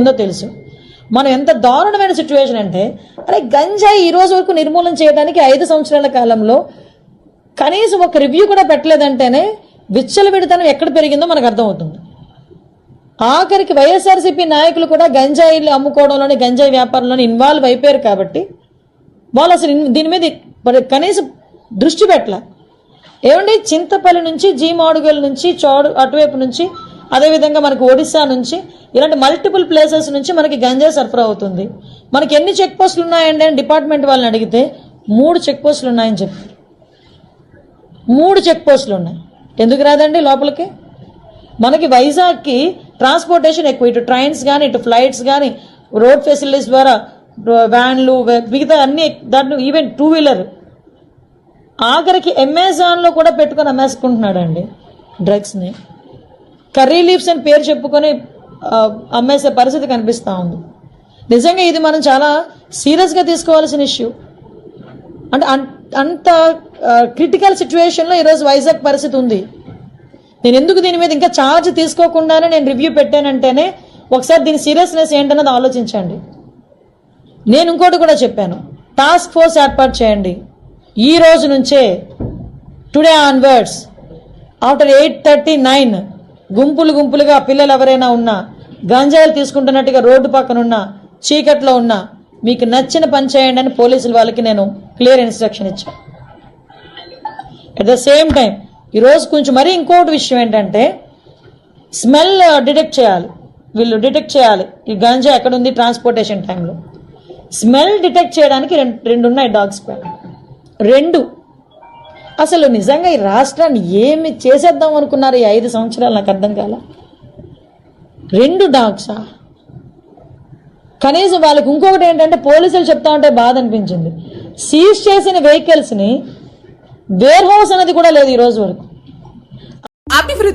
ఉందో తెలుసు. మనం ఎంత దారుణమైన సిచ్యువేషన్ అంటే అరే గంజాయి ఈ రోజు వరకు నిర్మూలన చేయడానికి ఐదు సంవత్సరాల కాలంలో కనీసం ఒక రివ్యూ కూడా పెట్టలేదంటేనే విచ్చలవిడితనం ఎక్కడ పెరిగిందో మనకు అర్థమవుతుంది. ఆఖరికి వైఎస్ఆర్సీపీ నాయకులు కూడా గంజాయిలు అమ్ముకోవడంలోని గంజాయి వ్యాపారంలోని ఇన్వాల్వ్ అయిపోయారు కాబట్టి వాళ్ళు అసలు దీని మీద కనీసం దృష్టి పెట్టలే? ఏమండి? చింతపల్లి నుంచి జీమాడుగల్ నుంచి చోడు అటువైపు నుంచి అదేవిధంగా మనకు ఒడిశా నుంచి ఇలాంటి మల్టిపుల్ ప్లేసెస్ నుంచి మనకి గంజాయి సరఫరా అవుతుంది. మనకి ఎన్ని చెక్ పోస్టులు ఉన్నాయండి అని డిపార్ట్మెంట్ వాళ్ళని అడిగితే మూడు చెక్ పోస్టులు ఉన్నాయని చెప్పి. మూడు చెక్ పోస్టులు ఉన్నాయి. ఎందుకు రాదండి లోపలికి? మనకి వైజాగ్కి ట్రాన్స్పోర్టేషన్ ఎక్కువ. ఇటు ట్రైన్స్ కానీ ఇటు ఫ్లైట్స్ కానీ రోడ్ ఫెసిలిటీస్ ద్వారా వ్యాన్లు మిగతా అన్ని దాంట్లో ఈవెన్ టూ వీలర్ ఆఖరికి అమెజాన్లో కూడా పెట్టుకొని అమ్మేసుకుంటున్నాడండి డ్రగ్స్ని కర్రీ లీవ్స్ అని పేరు చెప్పుకొని అమ్మేసే పరిస్థితి కనిపిస్తూ ఉంది. నిజంగా ఇది మనం చాలా సీరియస్గా తీసుకోవాల్సిన ఇష్యూ. అంటే అంత క్రిటికల్ సిచ్యువేషన్లో ఈరోజు వైజాగ్ పరిస్థితి ఉంది. నేను ఎందుకు దీని మీద ఇంకా ఛార్జ్ తీసుకోకుండానే నేను రివ్యూ పెట్టానంటేనే ఒకసారి దీని సీరియస్నెస్ ఏంటన్నది ఆలోచించండి. నేను ఇంకోటి కూడా చెప్పాను. టాస్క్ ఫోర్స్ ఏర్పాటు చేయండి. ఈ రోజు నుంచే today onwards after eight thirty nine గుంపులు గుంపులుగా పిల్లలు ఎవరైనా ఉన్నా గంజాయిలు తీసుకుంటున్నట్టుగా రోడ్డు పక్కన ఉన్నా చీకట్లో ఉన్నా మీకు నచ్చిన పని చేయండి అని పోలీసుల వాళ్ళకి నేను క్లియర్ ఇన్స్ట్రక్షన్ ఇచ్చాను. అట్ ద సేమ్ టైం ఈరోజు కొంచెం మరీ ఇంకోటి విషయం ఏంటంటే స్మెల్ డిటెక్ట్ చేయాలి. వీళ్ళు డిటెక్ట్ చేయాలి. ఈ గంజా ఎక్కడ ఉంది ట్రాన్స్పోర్టేషన్ టైంలో స్మెల్ డిటెక్ట్ చేయడానికి రెండు రెండు ఉన్నాయి డాగ్స్ రెండు అసలు నిజంగా ఈ రాష్ట్రాన్ని ఏమి చేసేద్దాం అనుకున్నారు ఈ ఐదు సంవత్సరాలు? నాకు అర్థం కాల. రెండు డాగ్సా కనీసం వాళ్ళకి ఇంకొకటి ఏంటంటే పోలీసులు చెప్తా ఉంటే బాధ అనిపించింది. సీజ్ చేసిన వెహికల్స్ని వేర్ హౌస్ అనేది కూడా లేదు ఈ రోజు వరకు.